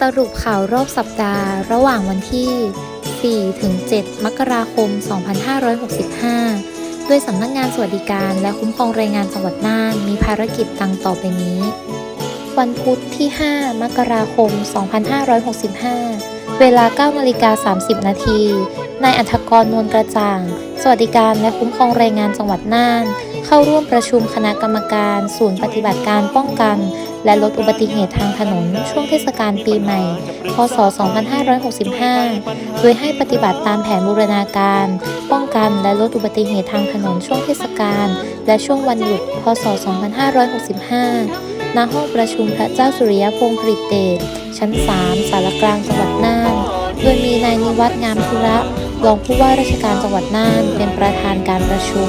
สรุปข่าวรอบสัปดาห์ระหว่างวันที่4ถึง7มกราคม 2565ด้วยสำนักงานสวัสดิการและคุ้มครองแรงงานจังหวัดน่าน มีภารกิจดังต่อไปนี้ วันพุธที่ 5 มกราคม 2565 เวลา 9นาฬิกา30 นาที นายอัธกรนวลกระจ่าง สวัสดิการและคุ้มครองแรงงานจังหวัดน่าน เข้าร่วมประชุมคณะกรรมการ ศูนย์ปฏิบัติการป้องกัน และลดอุบัติเหตุทางถนน ช่วงเทศกาลปีใหม่ พศ 2565 โดยให้ปฏิบัติตามแผนบูรณาการ ป้องกันและลดอุบัติเหตุทางถนนช่วงเทศกาลและช่วงวันหยุด พศ 2565 ณ ห้องประชุมพระเจ้าสุริยพงศ์ผลิตเดชชั้น 3 สารกลางจังหวัดน่าน โดยมีนายนิวัฒน์งามธุระ รองผู้ว่าราชการจังหวัดน่านเป็นประธานการประชุม